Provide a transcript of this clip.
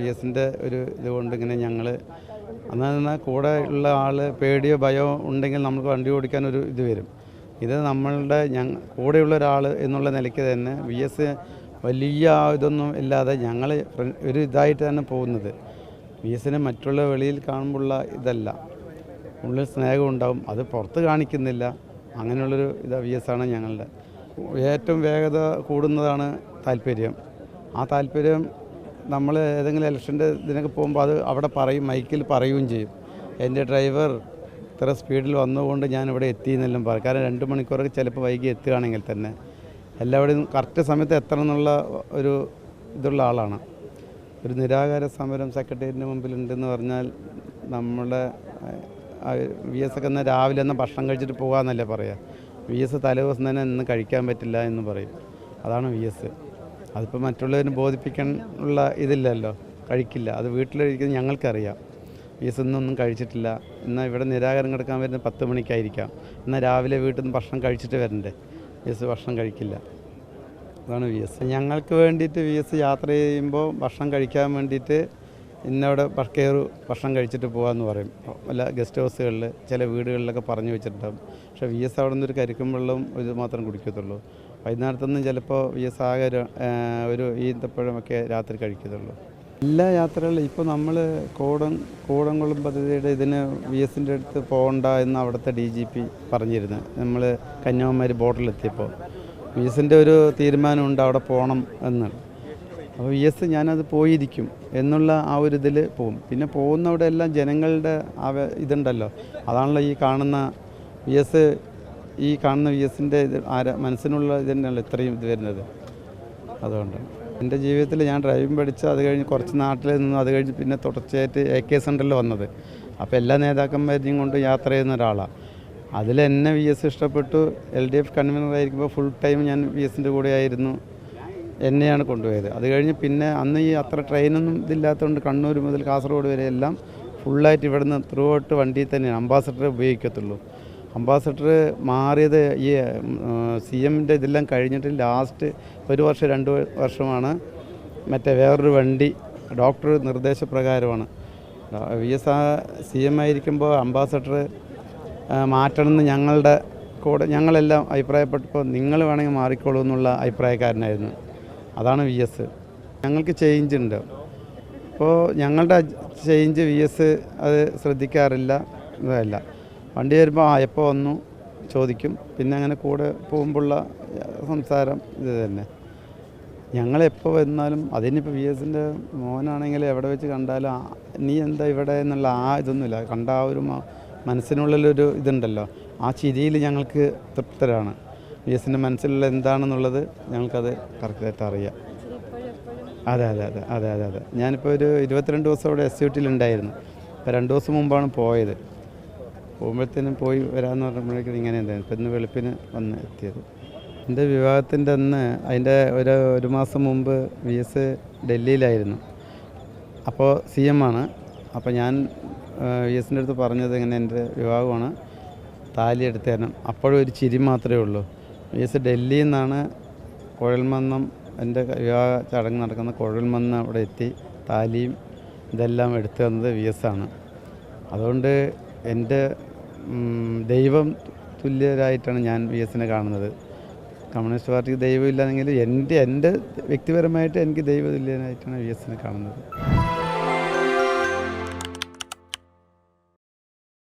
V എസിന്റെ ഒരു ഇതുകൊണ്ട് ഇങ്ങനെ ഞങ്ങൾ അന്ന് കൂടെ ഉള്ള ആൾ പേടിയോ ഭയമോ ഉണ്ടെങ്കിൽ നമുക്ക് വണ്ടി ഓടിക്കാൻ ഒരു ഇത് വരും. ഇത് നമ്മളുടെ ഞങ്ങൾ കൂടെയുള്ള ഒരാൾ എന്നുള്ള നിലയ്ക്ക് തന്നെ വി എസ് വലിയ ഇതൊന്നും ഇല്ലാതെ ഞങ്ങൾ ഒരു ഇതായിട്ട് തന്നെ പോകുന്നത്. വി എസിനെ മറ്റുള്ള വെളിയിൽ കാണുമ്പോഴുള്ള ഇതല്ല. ഉള്ളിൽ സ്നേഹം ഉണ്ടാവും. അത് പുറത്ത് കാണിക്കുന്നില്ല. അങ്ങനെയുള്ളൊരു ഇത് വി എസ് ആണ് ഞങ്ങളുടെ. ഏറ്റവും വേഗത കൂടുന്നതാണ് താല്പര്യം. ആ താല്പര്യം നമ്മൾ ഏതെങ്കിലും ഇലക്ഷന്റെ ഇതിനൊക്കെ പോകുമ്പോൾ അത് അവിടെ പറയും മൈക്കിൽ പറയുകയും ചെയ്യും. എന്റെ ഡ്രൈവർ ഇത്ര സ്പീഡിൽ വന്നുകൊണ്ട് ഞാൻ ഇവിടെ എത്തി എന്നെല്ലാം പറയും. കാരണം രണ്ട് മണിക്കൂറൊക്കെ ചിലപ്പോൾ വൈകി എത്തുകയാണെങ്കിൽ തന്നെ. എല്ലാവരും കറക്റ്റ് സമയത്ത് എത്തണം എന്നുള്ള ഒരു ഇതുള്ള ആളാണ്. ഒരു നിരാകാര സമരം സെക്രട്ടേറിയറ്റിന് മുമ്പിലുണ്ടെന്ന് പറഞ്ഞാൽ നമ്മുടെ വി എസ് ഒക്കെ എന്നാൽ രാവിലെ എന്നാൽ ഭക്ഷണം കഴിച്ചിട്ട് പോകാമെന്നല്ലേ പറയുക വി എസ് തലേദിവസം തന്നെ ഇന്ന് കഴിക്കാൻ പറ്റില്ല എന്ന് പറയും. അതാണ് വി എസ് അതിപ്പോൾ മറ്റുള്ളവരും ബോധിപ്പിക്കാൻ ഉള്ള ഇതില്ലല്ലോ കഴിക്കില്ല. അത് വീട്ടിലിരിക്കുന്നത് ഞങ്ങൾക്കറിയാം. വി എസ് കഴിച്ചിട്ടില്ല. എന്നാൽ ഇവിടെ നിരാകരണം കിടക്കാൻ വരുന്നത് പത്ത് മണിക്കായിരിക്കാം. എന്നാൽ രാവിലെ വീട്ടിൽ നിന്ന് ഭക്ഷണം കഴിച്ചിട്ട് വരണ്ടേ? വി എസ് ഭക്ഷണം കഴിക്കില്ല. അതാണ് വി എസ്. ഞങ്ങൾക്ക് വേണ്ടിയിട്ട് വി എസ് യാത്ര ചെയ്യുമ്പോൾ ഭക്ഷണം കഴിക്കാൻ വേണ്ടിയിട്ട് ഇന്നവിടെ കയറി ഭക്ഷണം കഴിച്ചിട്ട് പോകാമെന്ന് പറയും. വല്ല ഗസ്റ്റ് ഹൗസുകളിൽ ചില വീടുകളിലൊക്കെ പറഞ്ഞു വെച്ചിട്ടുണ്ടാകും പക്ഷേ വി എസ് അവിടെ നിന്ന് ഒരു കരിക്കും വെള്ളവും ഇത് മാത്രം കുടിക്കത്തുള്ളൂ. വൈകുന്നേരത്തൊന്നും ചിലപ്പോൾ ഈ സാഹചര്യം ഒരു, ഈന്തപ്പഴമൊക്കെ രാത്രി കഴിക്കത്തുള്ളൂ. എല്ലാ യാത്രകളിലും ഇപ്പോൾ നമ്മൾ കോടം കോടംകുളം പദ്ധതിയുടെ ഇതിന് വി എസിന്റെ അടുത്ത് പോകണ്ട എന്ന് അവിടുത്തെ ഡി ജി പി പറഞ്ഞിരുന്നു. നമ്മൾ കന്യാകുമാരി ബോർഡറിലെത്തിയപ്പോൾ വി എസിന്റെ ഒരു തീരുമാനമുണ്ട് അവിടെ പോകണം എന്ന് അപ്പോൾ വി എസ് ഞാനത് പോയിരിക്കും എന്നുള്ള ആ ഒരു ഇതിൽ പോകും പിന്നെ പോകുന്നവിടെ എല്ലാം ജനങ്ങളുടെ ഇതുണ്ടല്ലോ. അതാണല്ലോ ഈ കാണുന്ന വി എസ് ഈ കാണുന്ന വി എസിന്റെ ഇത് ആര മനസ്സിനുള്ള ഇത് ഇത്രയും ഇത് വരുന്നത്? അതുകൊണ്ട്. എന്റെ ജീവിതത്തിൽ ഞാൻ ഡ്രൈവിംഗ് പഠിച്ച് അത് കഴിഞ്ഞ് കുറച്ച് നാട്ടിൽ നിന്ന് അത് കഴിഞ്ഞ് പിന്നെ തുടർച്ചയായിട്ട് എ കെ സെന്ററിൽ വന്നത്. അപ്പോൾ എല്ലാ നേതാക്കന്മാരെയും കൊണ്ട് യാത്ര ചെയ്യുന്ന ഒരാളാണ് അതിൽ എന്നെ വി എസ് ഇഷ്ടപ്പെട്ടു. എൽ ഡി എഫ് കൺവീനർ ആയിരിക്കുമ്പോൾ ഫുൾ ടൈം ഞാൻ വി എസിന്റെ കൂടെ ആയിരുന്നു. എന്നെയാണ് കൊണ്ടുപോയത്. അത് കഴിഞ്ഞ് പിന്നെ അന്ന് ഈ അത്ര ട്രെയിനൊന്നും ഇതില്ലാത്തതുകൊണ്ട് കണ്ണൂർ മുതൽ കാസർഗോഡ് വരെ എല്ലാം ഫുള്ളായിട്ട് ഇവിടുന്ന് ത്രൂ ഔട്ട് വണ്ടിയിൽ തന്നെയാണ്. അംബാസഡർ ഉപയോഗിക്കത്തുള്ളൂ. അംബാസഡർ മാറിയത് ഈ സി എമ്മിന്റെ ഇതെല്ലാം കഴിഞ്ഞിട്ട് ലാസ്റ്റ് ഒരു വർഷം രണ്ട് വർഷമാണ് മറ്റേ വേറൊരു വണ്ടി ഡോക്ടർ നിർദ്ദേശപ്രകാരമാണ്. വി എസ് ആ സി എം ആയിരിക്കുമ്പോൾ അംബാസഡർ മാറ്റണമെന്ന് ഞങ്ങളുടെ കൂടെ ഞങ്ങളെല്ലാം അഭിപ്രായപ്പെട്ടപ്പോൾ നിങ്ങൾ വേണമെങ്കിൽ മാറിക്കോളൂ എന്നുള്ള അഭിപ്രായക്കാരനായിരുന്നു. അതാണ് വി എസ്. ഞങ്ങൾക്ക് ചേഞ്ച് ഉണ്ട്. അപ്പോൾ ഞങ്ങളുടെ ചേഞ്ച് വി എസ് അത് ശ്രദ്ധിക്കാറില്ല ഇതല്ല വണ്ടി വരുമ്പോൾ ആ എപ്പോൾ വന്നു? ചോദിക്കും. പിന്നെ അങ്ങനെ കൂടെ പോകുമ്പോഴുള്ള സംസാരം ഇത് തന്നെ. ഞങ്ങളെപ്പോൾ വന്നാലും അതിനിപ്പോൾ വി എസിന്റെ മോനാണെങ്കിൽ എവിടെ വെച്ച് കണ്ടാലും നീ എന്താ ഇവിടെ എന്നുള്ള ആ ഇതൊന്നുമില്ല. കണ്ട ആ ഒരു മനസ്സിനുള്ളിലൊരു ഇതുണ്ടല്ലോ. ആ ചിരിയിൽ ഞങ്ങൾക്ക് തൃപ്തരാണ്. വി എസിന്റെ മനസ്സിലുള്ള എന്താണെന്നുള്ളത് ഞങ്ങൾക്കത് കറക്റ്റായിട്ട് അറിയാം. അതെ അതെ അതെ അതെ അതെ അതെ. ഞാനിപ്പോൾ ഒരു ഇരുപത്തിരണ്ട് ദിവസം അവിടെ എസ് യു ടിയിലുണ്ടായിരുന്നു ഇപ്പോൾ രണ്ട് ദിവസം മുമ്പാണ് പോയത്. പോകുമ്പോഴത്തേനും പോയി വരാമെന്ന് പറയുമ്പോഴേക്കും ഇങ്ങനെ ഉണ്ടായിരുന്നു ഇപ്പം ഇന്ന് വെളുപ്പിന് വന്ന് എത്തിയത്. എന്റെ വിവാഹത്തിന്റെ അന്ന് അതിന്റെ ഒരു ഒരു മാസം മുമ്പ് വി എസ് ഡൽഹിയിലായിരുന്നു. അപ്പോൾ സി എം ആണ്. അപ്പോൾ ഞാൻ വി എസിന്റെ അടുത്ത് പറഞ്ഞത് ഇങ്ങനെ എന്റെ വിവാഹമാണ്. താലി എടുത്ത് തരണം അപ്പോഴും ഒരു ചിരി മാത്രമേ ഉള്ളൂ. വി എസ് ഡൽഹിയിൽ നിന്നാണ് കുഴൽമന്നം എന്റെ വിവാഹ ചടങ്ങ് നടക്കുന്ന കുഴൽമന്നം അവിടെ എത്തി താലിയും ഇതെല്ലാം എടുത്തു തന്നത് വി എസ് ആണ്. അതുകൊണ്ട് എന്റെ ദൈവം തുല്യരായിട്ടാണ് ഞാൻ വി എസിനെ കാണുന്നത്. കമ്മ്യൂണിസ്റ്റ് പാർട്ടിക്ക് ദൈവം ഇല്ലാന്നെങ്കിൽ എന്റെ എന്റെ വ്യക്തിപരമായിട്ട് എനിക്ക് ദൈവതുല്യനായിട്ടാണ് വി എസിനെ കാണുന്നത്.